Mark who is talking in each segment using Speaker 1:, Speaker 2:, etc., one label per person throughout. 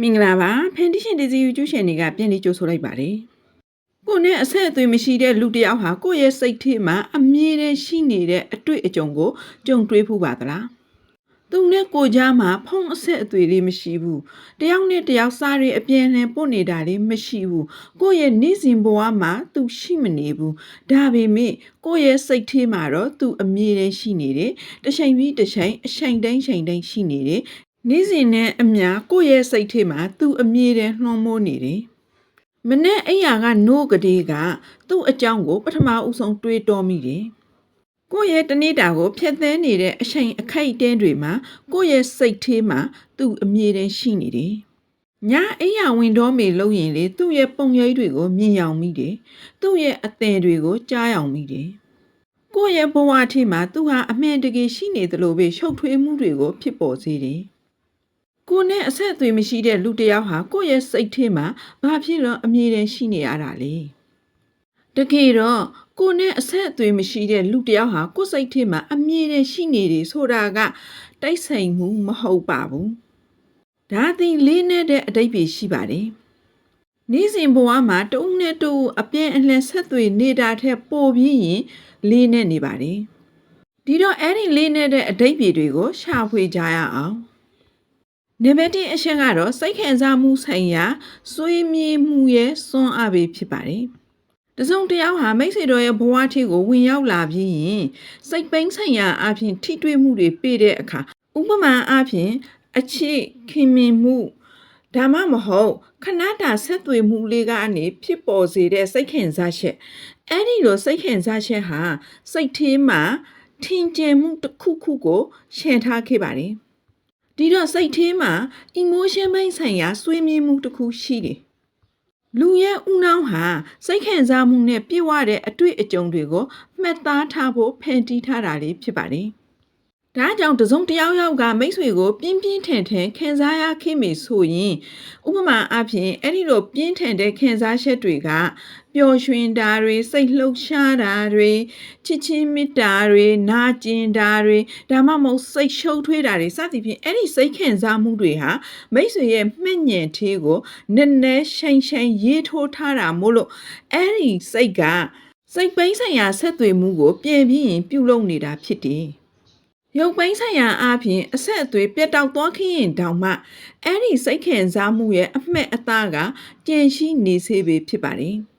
Speaker 1: မင်္ဂလာပါဖန်တီရှင်ဒီဇီယူကျူးရှင်တွေကပြန်လေးကြိုဆိုလိုက်ပါတယ်ကိုနဲ့အဆက်အသွေးမရှိတဲ့လူတစ်ယောက်ဟာကိုယ့်ရဲ့စိတ်ထဲမှာအမြဲတမ်းရှိနေတဲ့အတွေ့အကြုံကိုကြုံတွေ့ဖူးပါသလားသူနဲ့ကိုကြားမှာဖုံးအဆက်အသွေးလေးမရှိဘူးတယောက်နဲ့တယောက်စားရအပြန်အလှန်ပို့နေတာလေးမရှိဘူးကိုယ့်ရဲ့နေ့စဉ်ဘဝမှာသူရှိမနေဘူးဒါပေမဲ့ကိုယ့်ရဲ့စိတ်ထဲမှာတော့သူအမြဲတမ်းရှိနေတယ်တစ်ချိန်ပြီးတစ်ချိန်အချိန်တိုင်းချိန်တိုင်းရှိနေတယ် နေ့စဉ်နဲ့အမျှကိုယ့်ရဲ့စိတ်ထဲမှာသူ့အမြဲတမ်းနှွှမ်းမိုးနေတယ်။မနဲ့အိယာကနိုးကလေးကသူ့အကြောင်းကို ပထမဦးဆုံးတွေးတောမိတယ်။ကိုယ့်ရဲ့တနေ့တာကိုဖျက်ဆီးနေတဲ့အချိန်အခိုက်အတန်းတွေမှာကိုယ့်ရဲ့စိတ်ထဲမှာသူ့အမြဲတမ်းရှိနေတယ်။ညာအိယာဝင်တော့မေလို့ရင်လေသူ့ရဲ့ပုံရိပ်တွေကိုမြင်ရောက်မိတယ်။သူ့ရဲ့အသင်တွေကိုကြားရောက်မိတယ်။ကိုယ့်ရဲ့ဘဝထဲမှာသူဟာအမှန်တကယ်ရှိနေသလိုပဲရှုပ်ထွေးမှုတွေကိုဖြစ်ပေါ်စေတယ်။ ကိုနဲ့အဆက်အသွေးမရှိတဲ့လူတစ်ယောက်ဟာကိုယ့်ရဲ့စိတ်ထဲမှာဘာဖြစ်လို့အမြဲတမ်းရှိနေရတာလဲတကယ်တော့ကိုနဲ့အဆက်အသွေးမရှိတဲ့လူတစ်ယောက်ဟာကိုယ့်စိတ်ထဲမှာအမြဲတမ်းရှိနေတယ်ဆိုတာကတိုက်ဆိုင်မှုမဟုတ်ပါဘူးဒါသည်လေးနဲ့တဲ့အတိတ်ပဲရှိပါတယ်နေ့စဉ်ဘဝမှာတဦးနဲ့တဦးအပြင်းအလှန်ဆက်သွေးနေတာထက်ပိုပြီးရင်လေးနဲ့နေပါတယ်ဒီတော့အဲ့ဒီလေးနဲ့တဲ့အတိတ်ပဲတွေကိုရှာဖွေကြရအောင် နံပါတ်1အချက်ကတော့စိတ်ခံစားမှုဆိုင်ရာစွေးမြေးမှုရဲ့စွမ်းအားပဲဖြစ်ပါတယ်။တစုံတစ်ယောက်ဟာမိတ်ဆွေတော်ရဲ့ဘဝထိကိုဝင်ရောက်လာပြီးရင်စိတ်ပိန်းဆိုင်ရာအပြင်ထိတွေ့မှုတွေပေးတဲ့အခါဥပမာအပြင်အချစ်ခင်မင်မှုဒါမှမဟုတ်ခဏတာဆက်သွေမှုလေးကနေဖြစ်ပေါ်စေတဲ့စိတ်ခံစားချက်အဲ့ဒီလိုစိတ်ခံစားချက်ဟာစိတ်ထဲမှာထင်ကြင်မှုတစ်ခုခုကိုရှင်းထားခဲ့ပါတယ်။ ဒီတော့စိတ်ထဲမှာ emotion ဘိုင်းဆိုင်ရာဆွေးမြေးမှုတစ်ခုရှိတယ်။လူရဲ့ဥနှောင်းဟာစိတ်ခံစားမှုနဲ့ပြည့်ဝတဲ့အတွေ့အကြုံတွေကိုမှတ်သားထားဖို့ဖန်တီးထားတာလေးဖြစ်ပါတယ်။ ဒါကြောင့်တစ်စုံတစ်ယောက်ယောက်ကမိတ်ဆွေကိုပြင်းပြင်းထန်ထန်ခံစားရခဲ့မိဆိုရင်ဥပမာအဖြစ်အဲ့ဒီလိုပြင်းထန်တဲ့ခံစားချက်တွေကပျော်ရွှင်တာတွေစိတ်လှုပ်ရှားတာတွေချစ်ချင်းမေတ္တာတွေနာကျင်တာတွေဒါမှမဟုတ်စိတ်ရှုပ်ထွေးတာတွေစသဖြင့်အဲ့ဒီစိတ်ခံစားမှုတွေဟာမိတ်ဆွေရဲ့မှတ်ဉဏ်သေးကိုနည်းနည်းရှိန်ရှိန်ရေးထိုးထားတာမို့လို့အဲ့ဒီစိတ်ကစိတ်ပိန်းဆိုင်ရာဆက်သွယ်မှုကိုပြင်ပြင်းပြုလုပ်နေတာဖြစ်တယ် ရုပ်ပိုင်းဆိုင်ရာအပြင်အဆက်အသွေးပြတ်တောက်သွားခင်းရင်တောင်မှအဲ့ဒီစိတ်ခံစားမှုရဲ့အမှတ်အသားကကြင်ရှိနေစေပေဖြစ်ပါတယ်။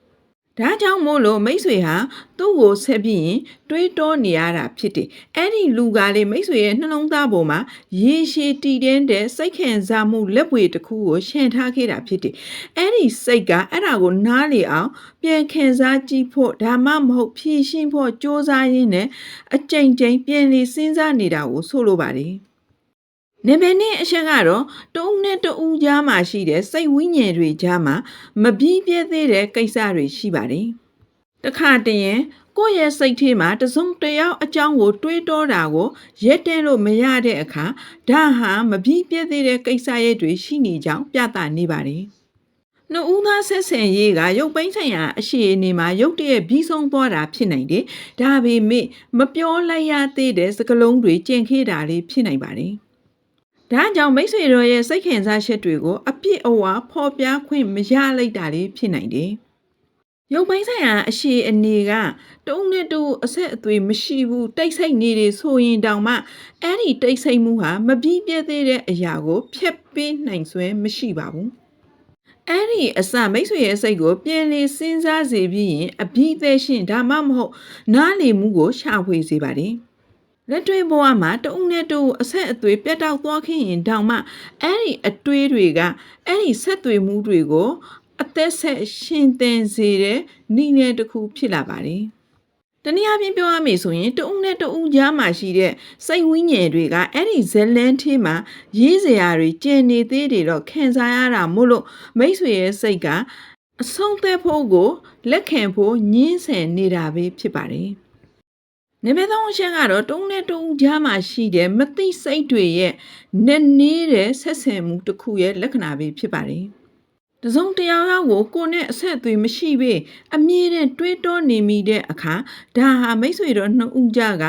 Speaker 1: ဒါကြောင့်မို့လို့မိတ်ဆွေဟာသူ့ကိုဆက်ပြီးရင်တွေးတောနေရတာဖြစ်တယ်။အဲ့ဒီလူကလေမိတ်ဆွေရဲ့နှလုံးသားပေါ်မှာရေရှည်တည်တဲ့တဲ့စိတ်ခံစားမှုလက်ပွေတစ်ခုကိုရှင်းထားခဲ့တာဖြစ်တယ်။အဲ့ဒီစိတ်ကအဲ့ဒါကိုနားလေအောင်ပြန်ခံစားကြည့်ဖို့ဒါမှမဟုတ်ဖြည့်ရှင်းဖို့စ조사ရင်းနဲ့အကြိမ်ကြိမ်ပြန်လေစဉ်းစားနေတာကိုဆိုလိုပါတယ်။ နံပါတ်1အချက်ကတော့တဦးနဲ့တဦးကြားမှာရှိတဲ့စိတ်ဝိညာဉ်တွေကြားမှာမပြီးပြည့်သေးတဲ့ကိစ္စတွေရှိပါတယ်။တခါတည်းရင်ကိုယ့်ရဲ့စိတ်ထဲမှာတစုံတစ်ယောက်အကြောင်းကို တွေးတောတာကိုရက်တဲလို့မရတဲ့အခါဒါဟာမပြီးပြည့်သေးတဲ့ကိစ္စရဲ့တွေရှိနေကြောင်းပြသနေပါတယ်။နှစ်ဦးသားဆက်ဆံရေးကရုပ်ပိုင်းဆိုင်ရာအရှိအနေမှာရုပ်တရက်ပြီးဆုံးသွားတာဖြစ်နိုင်တယ်။ဒါပေမဲ့မပြောလိုက်ရသေးတဲ့စကားလုံးတွေကျင်ခေတာလေးဖြစ်နိုင်ပါတယ်။ ဒါကြောင့်မိတ်ဆွေတို့ရဲ့စိတ်ခံစားချက်တွေကိုအပြစ်အဝါဖော်ပြခွင့်မရလိုက်တာလေးဖြစ်နိုင်တယ်။ရုပ်ပိုင်းဆိုင်ရာအရှိအနေကတုံးနဲ့တူအဆက်အသွေးမရှိဘူးတိတ်ဆိတ်နေတယ်ဆိုရင်တောင်မှအဲ့ဒီတိတ်ဆိတ်မှုဟာမပြီးပြည့်သေးတဲ့အရာကိုဖျက်ပေးနိုင်စွမ်းမရှိပါဘူး။အဲ့ဒီအစမိတ်ဆွေရဲ့စိတ်ကိုပြန်လေစဉ်းစားစေပြီးရင်အပြီးသက်ရှင်ဒါမှမဟုတ်နားလေမှုကိုရှာဖွေစေပါတယ်။ လက်တွေ့ဘဝမှာတဦးနဲ့တဦးအဆက်အသွေးပြတ်တောက်သွားခင်ရင်တောင်မှအဲ့ဒီအတွေးတွေကအဲ့ဒီဆက်သွေးမှုတွေကို အသက်ဆက်ရှင်သန်စေတဲ့နည်းနဲ့တစ်ခုဖြစ်လာပါတယ်။တနည်းအားဖြင့်ပြောရမယ်ဆိုရင်တဦးနဲ့တဦးကြားမှာရှိတဲ့စိတ်ဝိညာဉ်တွေကအဲ့ဒီဇလန်းထဲမှာရေးစရာတွေကျင်နေသေးတယ်တော့ခံစားရတာမို့လို့မိတ်ဆွေရဲ့စိတ်ကအဆုံးသက်ဖို့ကိုလက်ခံဖို့ညှင်းဆန်နေတာပဲဖြစ်ပါတယ်။ နံပါတ်3အချက်ကတော့တုံးနဲ့တုံးကြားမှာရှိတဲ့မသိစိတ်တွေရဲ့နက်နေတဲ့ဆက်ဆံမှုတစ်ခုရဲ့လက္ခဏာပဲဖြစ်ပါတယ်တစုံတယောက်ယောက်ကိုကိုယ်နဲ့အဆက်အသွေးမရှိပေအမြဲတမ်းတွေးတောနေမိတဲ့အခါဒါဟာမိတ်ဆွေတော်နှစ်ဦးကြက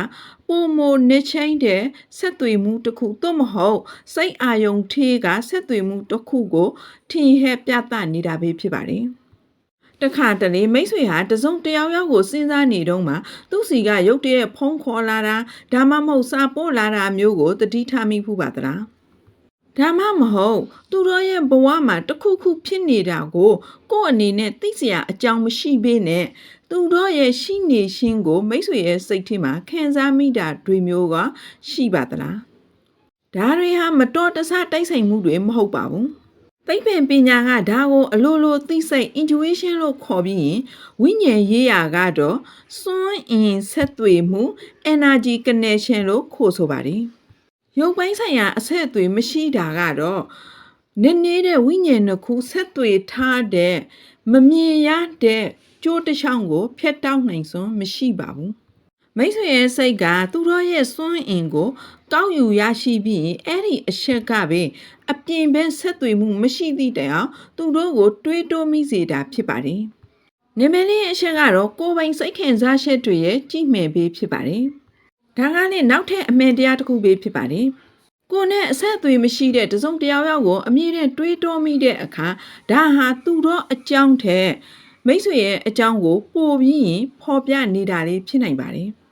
Speaker 1: ပုံမိုနေချင်းတဲ့ဆက်သွေးမှုတစ်ခုသို့မဟုတ်စိတ်အာယုံထေးကဆက်သွေးမှုတစ်ခုကိုထင်ဟဲ့ပြသနေတာပဲဖြစ်ပါတယ် တခါတလေမိတ်ဆွေဟာတစုံတယောက်ယောက်ကိုစဉ်းစားနေတော့မှသူ့စီကရုတ်တရက်ဖုံးခေါ်လာတာဒါမှမဟုတ်စာပို့လာတာမျိုးကိုတတိထားမိဖူးပါသလားဒါမှမဟုတ်သူတို့ရဲ့ဘဝမှာတစ်ခုခုဖြစ်နေတာကိုကိုယ့်အနေနဲ့သိစရာအကြောင်းမရှိဘဲနဲ့သူတို့ရဲ့ရှိနေခြင်းကိုမိတ်ဆွေရဲ့စိတ်ထဲမှာခံစားမိတာတွေမျိုးကရှိပါသလားဒါတွေဟာမတော်တဆတိုက်ဆိုင်မှုတွေမဟုတ်ပါဘူး သိပ္ပံပညာကဒါကိုအလိုလိုသိစိတ် intuition လို့ခေါ်ပြီးရင်ဝိညာဉ်ရေးရာကတော့စွမ်းအင်ဆက်သွေးမှု energy connection လို့ခေါ်ဆိုပါတယ်ရုပ်ပိုင်းဆိုင်ရာအဆက်အသွေးမရှိတာကတော့နည်းနည်းတဲ့ဝိညာဉ်နှစ်ခုဆက်သွေးထားတဲ့မမြင်ရတဲ့ကြိုးတစ်ချောင်းကိုဖျက်တောက်နိုင်စွမ်းမရှိပါဘူး မိတ်ဆွေရဲ့စိတ်ကသူတို့ရဲ့စွမ်းအင်ကိုတောက်ယူရရှိပြီးရင်အဲ့ဒီအချက်ကပဲအပြင်ဘက်ဆက်သွေးမှုမရှိသည့်တိုင်အောင်သူတို့ကို တွေးတိုးမိစေတာဖြစ်ပါတယ်နမလေးရဲ့အချက်ကတော့ကိုယ်ပိုင်စိတ်ခံစားချက်တွေရဲ့ကြည့်မဲ့ပေးဖြစ်ပါတယ်ဒါကလည်းနောက်ထပ်အမှန်တရားတစ်ခုပဲဖြစ်ပါတယ်။ကိုယ်နဲ့အဆက်အသွေးမရှိတဲ့တစုံတစ်ယောက်ယောက်ကိုအမြဲတမ်းတွေးတောမိတဲ့အခါဒါဟာသူတော့အကြောင်းထက်မိတ်ဆွေရဲ့အကြောင်းကိုပိုပြီးရင်ဖော်ပြနေတာလေးဖြစ်နိုင်ပါတယ်။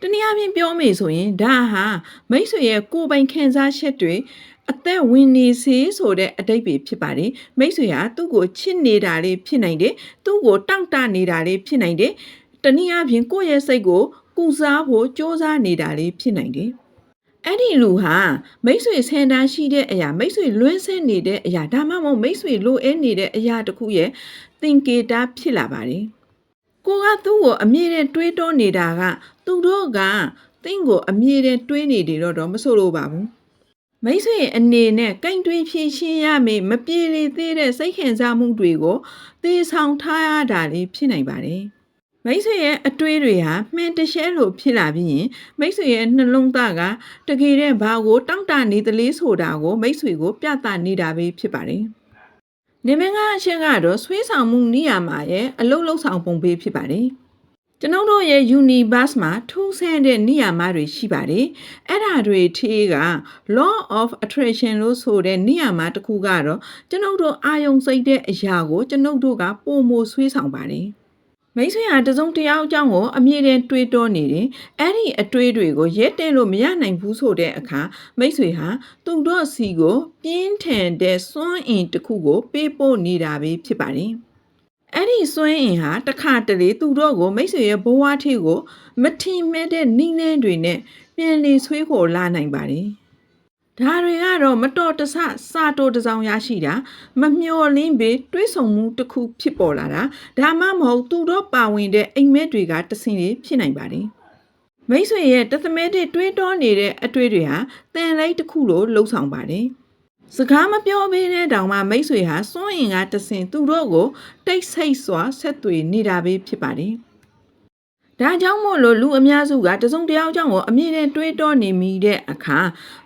Speaker 1: တနည်းအားဖြင့်ပြောမယ်ဆိုရင်ဒါဟာမိတ်ဆွေရဲ့ကိုယ်ပိုင်ခံစားချက်တွေအသက်ဝင်နေစေဆိုတဲ့အတိတ်ပဲဖြစ်ပါတယ်မိတ်ဆွေဟာသူ့ကိုချစ်နေတာလေးဖြစ်နိုင်တယ်သူ့ကိုတောင့်တနေတာလေးဖြစ်နိုင်တယ်တနည်းအားဖြင့်ကိုယ့်ရဲ့စိတ်ကိုကုစားဖို့စ조사နေတာလေးဖြစ်နိုင်တယ်အဲ့ဒီလူဟာမိတ်ဆွေဆန်တန်းရှိတဲ့အရာမိတ်ဆွေလွန်းဆဲနေတဲ့အရာဒါမှမဟုတ်မိတ်ဆွေလိုအပ်နေတဲ့အရာတစ်ခုရဲ့သင်္ကေတဖြစ်လာပါတယ် ကိုကသူ့ကိုအမြဲတမ်းတွေးတောနေတာက သူတို့ကသင်ကိုအမြဲတမ်းတွေးနေတယ်တော့တော့မဆိုလိုပါဘူးမိတ်ဆွေအနေနဲ့ကင်တွင်ဖြည့်ရှင်းရမယ်မပြေလေသေးတဲ့စိတ်ခံစားမှုတွေကိုသေဆောင်ထားရတာလေးဖြစ်နိုင်ပါတယ်မိတ်ဆွေရဲ့အတွေးတွေဟာမှန်တရှဲလို့ဖြစ်လာပြီးရင်မိတ်ဆွေရဲ့နှလုံးသားကတကယ်တဲ့ဘာကိုတောင့်တနေသလေးဆိုတာကိုမိတ်ဆွေကိုပြသနေတာပဲဖြစ်ပါတယ် နေမင်းကအချက်ကတော့ဆွေးဆောင်မှုနေရာမှာရဲ့အလုံးလုံးဆောင်ပုံပေးဖြစ်ပါတယ်ကျွန်ုပ်တို့ရဲ့ universe မှာထူးဆန်းတဲ့နေရာမတွေရှိပါတယ်။အဲ့ဒါတွေထေးက law of attraction လို့ဆိုတဲ့နေရာမတစ်ခုကတော့ကျွန်ုပ်တို့အာယုံစိတ်တဲ့အရာကိုကျွန်ုပ်တို့ကပုံမဆွေးဆောင်ပါတယ်။ မိတ်ဆွေဟာတစုံတယောက်အကြောင်းကိုအမြဲတမ်းတွေးတောနေတယ်။အဲ့ဒီအတွေးတွေကိုရဲတဲလို့မရနိုင်ဘူးဆိုတဲ့အခါမိတ်ဆွေဟာသူတို့စီကိုပြင်းထန်တဲ့စွမ်းအင်တစ်ခုကို ပေးပို့နေတာပဲဖြစ်ပါတယ်။အဲ့ဒီစွင်းအင်ဟာတစ်ခါတလေသူတို့ကိုမိတ်ဆွေရဲ့ဘဝထီကို မထင်မဲ့တဲ့နှင်းနှင်းတွေနဲ့ပြန်လည်ဆွေးခေါ်လာနိုင်ပါတယ်။ ဒါတွေကတော့မတော်တဆစာတိုတစ်စောင်ရရှိတာမမျော်လင့်ပေတွေးဆုံမှုတစ်ခုဖြစ်ပေါ်လာတာဒါမှမဟုတ်သူတို့ပါဝင်တဲ့အိမ်မက်တွေကတဆင်လေးဖြစ်နိုင်ပါတယ်။မိတ်ဆွေရဲ့တသမဲတဲ့တွေးတောနေတဲ့အတွေ့တွေဟာတန်လိုက်တစ်ခုလိုလှုပ်ဆောင်ပါတယ်။စကားမပြောဘဲနဲ့တောင်မှမိတ်ဆွေဟာစွန့်ရင်ကတဆင်သူတို့ကိုတိတ်ဆိတ်စွာဆက်သွေနေတာပဲဖြစ်ပါတယ်။ ဒါကြောင့်မို့လို့လူအများစုကတစုံတစ်ယောက်ကြောင့်ကိုအမြင့်နဲ့တွေးတောနေမိတဲ့အခါ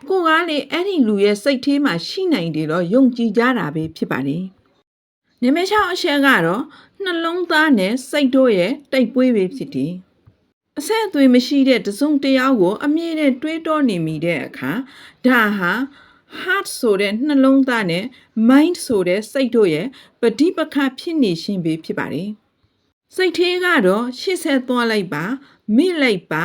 Speaker 1: ကိုကလေအဲ့ဒီလူရဲ့စိတ်ထဲမှာရှိနိုင်တယ်တော့ယုံကြည်ကြတာပဲဖြစ်ပါတယ်။နမချောင်းအချက်ကတော့နှလုံးသားနဲ့စိတ်တို့ရဲ့တိတ်ပွေးပဲဖြစ်တယ်။အဆက်အသွေးမရှိတဲ့တစုံတစ်ယောက်ကိုအမြင့်နဲ့တွေးတောနေမိတဲ့အခါဒါဟာ heart ဆိုတဲ့နှလုံးသားနဲ့ mind ဆိုတဲ့စိတ်တို့ရဲ့ပဋိပက္ခဖြစ်နေရှင်ပဲဖြစ်ပါတယ်။ စိတ်သေးကတော့ရှေ့ဆက်သွားလိုက်ပါမိလိုက်ပါ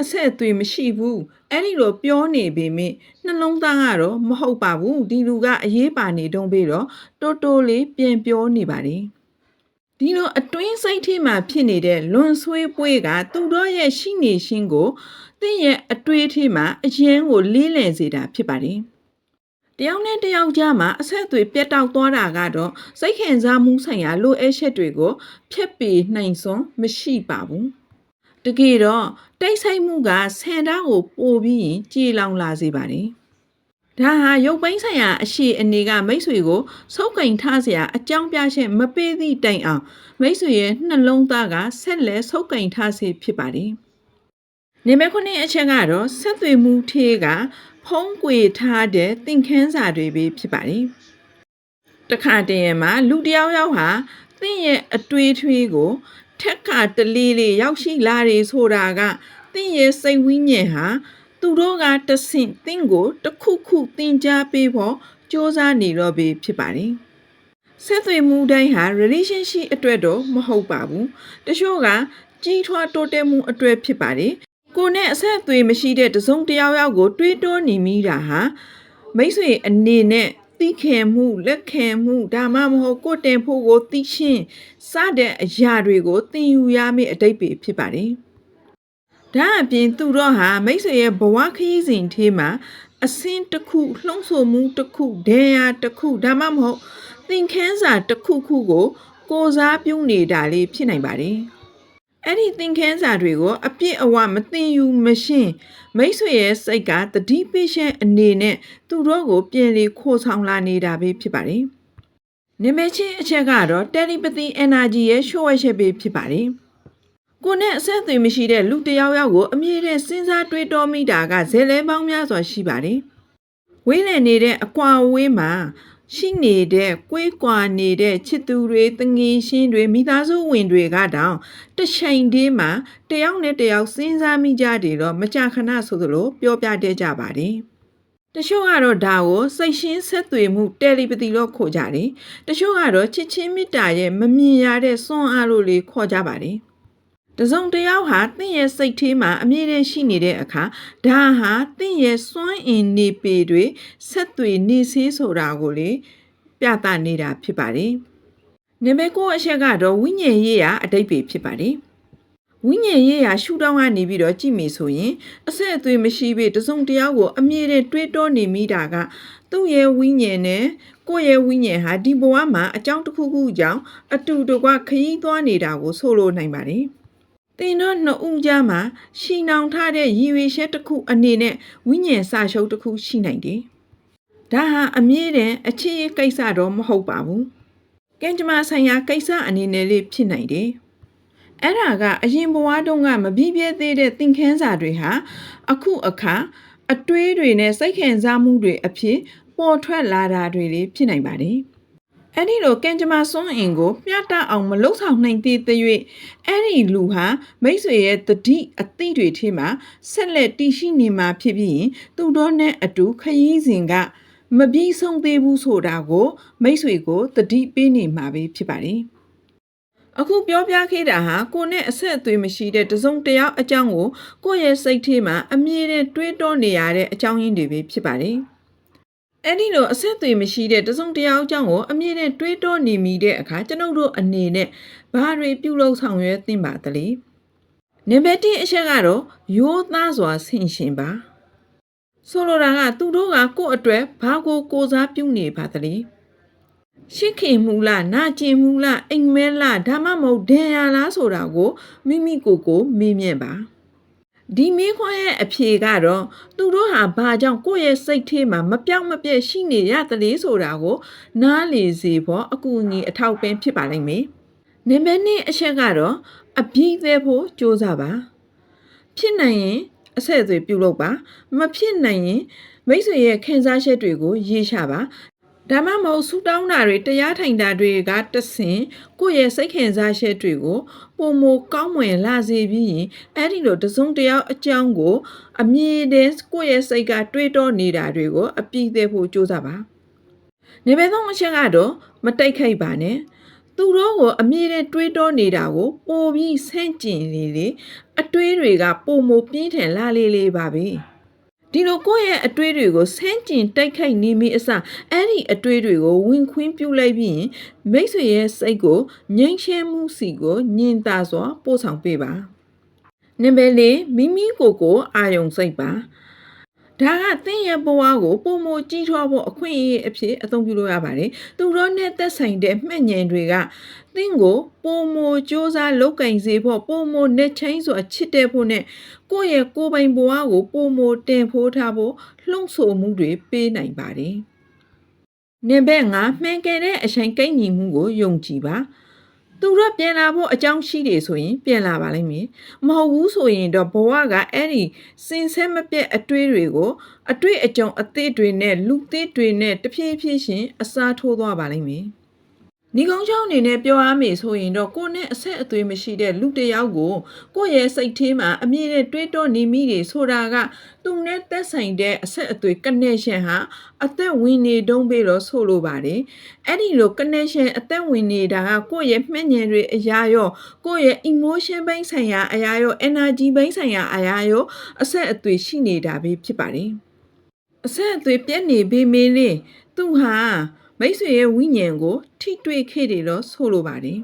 Speaker 1: အဆက်အသွေးမရှိဘူးအဲ့ဒီလိုပြောနေပေမဲ့နှလုံးသားကတော့မဟုတ်ပါဘူးဒီလူကအရေးပါနေတုံးပြီးတော့တိုးတိုးလေးပြန်ပြောနေပါတယ်။ဒီလိုအတွင်းစိတ်ထဲမှာဖြစ်နေတဲ့လွန်ဆွေးပွေးကသူတို့ရဲ့ရှိနေခြင်းကိုသင်ရဲ့အတွေးထဲမှာအရင်ကိုလေးလံစေတာဖြစ်ပါတယ်။ တယောက်နဲ့တယောက်ကြားမှာအဆက်အသွေးပြတ်တောက်သွားတာကတော့စိတ်ခံစားမှုဆိုင်ရာလိုအပ်ချက်တွေကိုဖျက်ပယ်နိုင်စွမ်းမရှိပါဘူး။တကယ်တော့တိတ်ဆိတ်မှုကဆန္ဒကိုပိုပြီးရင်ကြေလောင်လာစေပါတယ်။ဒါဟာရုပ်ပိုင်းဆိုင်ရာအရှိအနေကမိတ်ဆွေကိုစုပ်ကင်ထားစရာအကြောင်းပြချက်မပေးသည့်တိုင်အောင်မိတ်ဆွေရဲ့နှလုံးသားကဆက်လက်စုပ်ကင်ထားစေဖြစ်ပါတယ်။နေမခုနှစ်အချက်ကတော့ဆက်သွေမှုထေးက ဖုံးကွေထားတဲ့သင်ခန်းစာတွေပဲဖြစ်ပါတယ်တခါတည်းမှာလူတစ်ယောက်ယောက်ဟာသင်ရဲ့အတွေ့အထွေးကိုထက်ကတလေးလေးရောက်ရှိလာတယ်ဆိုတာကသင်ရဲ့စိတ်ဝိညာဉ်ဟာသူတို့ကတဆင့်သင်ကိုတစ်ခုခုသင်ကြားပေးဖို့စ조사နေတော့ပြီဖြစ်ပါတယ်ဆက်သွယ်မှုတိုင်းဟာ relationship အတွက်တော့မဟုတ်ပါဘူးတချို့ကကြီးထွားတိုးတက်မှုအတွက်ဖြစ်ပါတယ် ကိုနဲ့အဆက်အသွေးမရှိတဲ့တစုံတစ်ယောက်ယောက်ကို တွေးတောနေမိတာဟာမိတ်ဆွေအနေနဲ့သိခင်မှုလက်ခံမှုဒါမှမဟုတ်ကိုယ်တင်ဖို့ကိုသိရှင်းစတဲ့အရာတွေကိုသင်ယူရမယ့်အတိတ်ပဲဖြစ်ပါတယ်ဒါအပြင်သူတော့ဟာမိတ်ဆွေရဲ့ဘဝခရီးစဉ်ထဲမှာအစင်းတစ်ခုလှုံ့ဆော်မှုတစ်ခုဒဏ်ရာတစ်ခုဒါမှမဟုတ်သင်ခန်းစာတစ်ခုခုကိုကိုယ်စားပြုနေတာလေးဖြစ်နိုင်ပါတယ် အဲ့ဒီသင်ခန်းစာတွေကိုအပြည့်အဝမသိယူမရှင်းမိတ်ဆွေရဲ့စိတ်ကတတိပိရှန်အနေနဲ့သူတို့ကိုပြင်လေခိုးဆောင်လာနေတာပဲဖြစ်ပါတယ်။နိမချင်းအချက်ကတော့ telepathy energy ရဲ့ရှို့ဝှက်ချက်ပဲဖြစ်ပါတယ်။ကိုနဲ့အဆက်အသွယ်မရှိတဲ့လူတစ်ယောက်ယောက်ကိုအမြဲတမ်းစဉ်းစားတွေးတောမိတာကဇယ်လဲပေါင်းများစွာရှိပါတယ်။ဝေးလည်နေတဲ့အကွာအဝေးမှာ ရှိနေတဲ့ကွေးကွာနေတဲ့ချစ်သူတွေတငီရှင်းတွေမိသားစုဝင်တွေကတောင်တစ်ချိန်တည်းမှာတယောက်နဲ့တယောက်စဉ်းစားမိကြတယ်တော့မကြာခဏဆိုသလိုပြောပြတတ်ကြပါတယ်တချို့ကတော့ဒါကိုစိတ်ရှင်းဆက်သွယ်မှုတယ်လီပတီလို့ခေါ်ကြတယ်တချို့ကတော့ချစ်ချင်းမေတ္တာရဲ့မမြင်ရတဲ့စွန့်အားလို့လေခေါ်ကြပါတယ် တစုံတစ်ယောက်ဟာတင့်ရဲ့စိတ်ထဲမှာအမြဲတမ်းရှိနေတဲ့အခါဒါဟာတင့်ရဲ့စွမ်းအင်နေပေတွေဆက်သွေနေစေးဆိုတာကိုလေပြသနေတာဖြစ်ပါတယ်။နံပါတ်9အချက်ကတော့ဝိညာဉ်ရေးရာအတိတ်ပဲဖြစ်ပါတယ်။ဝိညာဉ်ရေးရာရှုထောင့်ကနေပြီးတော့ကြည့်မိဆိုရင်အဆက်အသွေးမရှိပေတစုံတစ်ယောက်ကိုအမြဲတမ်းတွေးတောနေမိတာကသူ့ရဲ့ဝိညာဉ်နဲ့ကိုယ့်ရဲ့ဝိညာဉ်ဟာဒီဘဝမှာအကြောင်းတစ်ခုခုကြောင့်အတူတကွခရီးသွားနေတာကိုဆိုလိုနိုင်ပါတယ်။ တင်တော့နှစ်ဦးကြားမှာရှီနောင်ထားတဲ့ရည်ရွယ်ချက်တစ်ခုအနေနဲ့ဝိညာဉ်စာရှုပ်တစ်ခုရှိနိုင်တယ်။ဒါဟာအမြဲတမ်းအခြေအကိစ္စတော့မဟုတ်ပါဘူး။ကင်ဂျမာဆိုင်ရာကိစ္စအနေနဲ့လေးဖြစ်နိုင်တယ်။အဲ့ဒါကအရင်ဘဝတုန်းကမပြီးပြည့်သေးတဲ့သင်ခန်းစာတွေဟာအခုအခါအတွေးတွေနဲ့စိတ်ခံစားမှုတွေအဖြစ်ပေါ်ထွက်လာတာတွေလေးဖြစ်နိုင်ပါတယ်။ အဲ့ဒီလိုကင်ဂျမာစွန်းအင်ကိုမျှတအောင်မလှုပ်ဆောင်နိုင်သေးတဲ့၍အဲ့ဒီလူဟာမိတ်ဆွေရဲ့တတိအသိတွေထဲမှာဆက်လက်တည်ရှိနေမှာဖြစ်ပြီးရင်သူတို့နဲ့အတူခရီးစဉ်ကမပြီးဆုံးသေးဘူးဆိုတာကို မိတ်ဆွေကိုတတိပေးနေမှာပဲဖြစ်ပါတယ်အခုပြောပြခဲ့တာဟာကိုနဲ့အဆက်အသွေးမရှိတဲ့တစုံတယောက်အကြောင်းကိုကိုယ့်ရဲ့စိတ်ထဲမှာအမြဲတမ်းတွေးတောနေရတဲ့အကြောင်းရင်းတွေပဲဖြစ်ပါတယ်။ အဲ့ဒီလိုအဆက်အသွေးမရှိတဲ့တစုံတယောက်အကြောင်းကိုအမြင့်နဲ့တွေးတောနေမိတဲ့အခါကျွန်ုပ်တို့အနေနဲ့ဘာတွေပြုလုပ်ဆောင်ရွက်သင့်ပါသလဲနံပါတ်1အချက်ကတော့ရိုးသားစွာဆင်ရှင်ပါဆိုလိုတာကသူတို့ကကိုယ့်အတွက်ဘာကိုကိုစားပြုနေပါသလဲရှိခင်မူလားနာကျင်မူလားအိမ်မဲလားဒါမှမဟုတ်ဒဏ်ရာလားဆိုတာကိုမိမိကိုယ်ကိုမေးမြန်းပါ ဒီမင်းခွန်းရဲ့အဖြေကတော့သူတို့ဟာဘာကြောင့်ကိုယ့်ရဲ့စိတ်ထဲမှာမပြောင်းမပြည့်ရှိနေရသလဲဆိုတာကို နားလေစေဖို့အကူအညီအထောက်ပံ့ဖြစ်ပါလိမ့်မယ်။နံပါတ်2အချက်ကတော့အပြည့်သေးဖို့စ조사ပါ။ဖြစ်နိုင်ရင်အဆက်အသွယ်ပြုလုပ်ပါမဖြစ်နိုင်ရင်မိတ်ဆွေရဲ့ခံစားချက်တွေကိုရေးချပါ ဒါမှမဟုတ်ဆူတောင်းတာတွေတရားထိုင်တာတွေကတဆင်ကိုယ့်ရဲ့စိတ်ခံစားချက်တွေကိုပုံမကောင်းမွန်လာစေပြီးရင်အဲ့ဒီလိုတစုံတယောက်အကြောင်းကို အမြဲတမ်းကိုယ့်ရဲ့စိတ်ကတွေးတောနေတာတွေကို အပြည့်သေးဖို့ကြိုးစားပါနေဘယ်သုံးအချက်ကတော့မတိတ်ခိတ်ပါနဲ့သူတို့ကိုအမြဲတမ်းတွေးတောနေတာကိုပိုပြီးဆန့်ကျင်လေလေအတွေးတွေကပုံမပြင်းထန်လာလေလေပါပဲ။ ဒီလိုကိုယ့်ရဲ့အတွေးတွေကိုဆန်းကျင်တိုက်ခိုက်နေမိအစအဲ့ဒီအတွေးတွေကိုဝင်ခွင်းပြုတ်လိုက်ပြီးရင်မိတ်ဆွေရဲ့စိတ်ကိုငြိမ်းချမ်းမှုစီကိုညင်သာစွာပို့ဆောင်ပေးပါနံပါတ်၄မိမိကိုယ်ကိုအာယုံစိတ်ပါ ဒါကသင်ရဲ့ဘဝကိုပုံမကြီးထွားဖို့အခွင့်အရေးအဖြစ်အသုံးပြုလို့ရပါတယ်။သူတို့နဲ့သက်ဆိုင်တဲ့မှတ်ဉဏ်တွေကသင်ကိုပုံမစ조사လောက်ကင်စေဖို့ပုံမနဲ့ချင်းဆိုအချစ်တဲ့ဖို့နဲ့ကိုယ့်ရဲ့ကိုယ်ပိုင်ဘဝကိုပုံမတင်ဖိုးထားဖို့လှုံ့ဆော်မှုတွေပေးနိုင်ပါတယ်။နံပါတ်5မှန်ကန်တဲ့အချိန်ကိန်းညီမှုကိုယုံကြည်ပါ။ သူတို့ပြန်လာဖို့အကြောင်းရှိတယ်ဆိုရင် ပြန်လာပါလိမ့်မယ်မဟုတ်ဘူးဆိုရင်တော့ဘဝကအဲ့ဒီစင်ဆဲမပြတ်အတွေ့တွေကိုအတွေ့အကြုံအသေးတွေနဲ့လူသေးတွေနဲ့တဖြည်းဖြည်းချင်းအစားထိုးသွားပါလိမ့်မယ် ညီကုန်းချောင်းအနေနဲ့ပြောရမယ်ဆိုရင်တော့ကိုယ်နဲ့အဆက်အသွေးမရှိတဲ့လူတစ်ယောက်ကိုကိုယ့်ရဲ့စိတ်ထဲမှာအမြင့်နဲ့တွေးတောနေမိတယ်ဆိုတာကသူနဲ့သက်ဆိုင်တဲ့အဆက်အသွေး connection ဟာအသက်ဝင်နေတုံးပြီလို့ဆိုလိုပါတယ်အဲ့ဒီလို connection အသက်ဝင်နေတာကကိုယ့်ရဲ့မှတ်ဉာဏ်တွေအရာရောကိုယ့်ရဲ့ emotion ဘိန်းဆိုင်ရာအရာရော energy ဘိန်းဆိုင်ရာအရာရောအဆက်အသွေးရှိနေတာပဲဖြစ်ပါတယ်အဆက်အသွေးပြတ်နေပေမဲ့လေသူဟာ မိတ်ဆွေရဲ့ဝိညာဉ်ကို ထိတွေ့ခဲ့တယ်လို့ဆိုလိုပါတယ်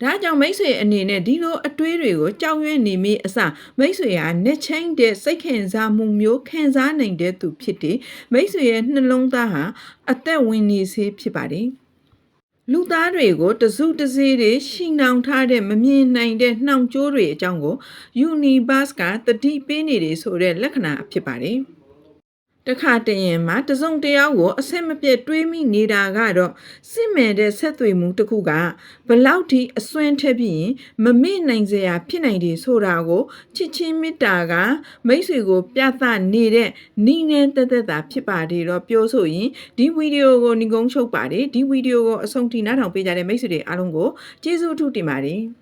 Speaker 1: ဒါကြောင့်မိတ်ဆွေအနေနဲ့ဒီလိုအတွေးတွေကိုကြောက်ရွံ့နေမိအစမိတ်ဆွေဟာနှစ်ချင်းတဲ့စိတ်ခံစားမှုမျိုးခံစားနိုင်တဲ့သူဖြစ်တယ်မိတ်ဆွေရဲ့နှလုံးသားဟာအသက်ဝင်နေစေဖြစ်ပါတယ်လူသားတွေကိုတစုတစည်းတွေရှိနှောင်ထားတဲ့မမြင်နိုင်တဲ့နှောင်ကြိုးတွေအကြောင်းကို Universe ကတတိပေးနေတယ်ဆိုတဲ့လက္ခဏာဖြစ်ပါတယ် တခါတရင်မှာတစုံတယောက်ကိုအဆက်မပြတ်တွေးမိနေတာကတော့စစ်မဲ့တဲ့ဆက်သွေမှုတစ်ခုကဘလောက်ထိအစွမ်းထက်ပြီးရင်မမေ့နိုင်စရာဖြစ်နိုင်တယ်ဆိုတာကိုချစ်ချင်းမေတ္တာကမိတ်ဆွေကို ပြသနေတဲ့နီးနဲ့တက်တက်တာဖြစ်ပါတယ်တော့ပြောဆိုရင်ဒီဗီဒီယိုကိုညီကုန်းချုပ်ပါတယ်ဒီဗီဒီယိုကိုအဆုံးထိနားထောင်ပေးကြတဲ့မိတ်ဆွေတွေအားလုံးကိုကျေးဇူးအထူးတင်ပါတယ်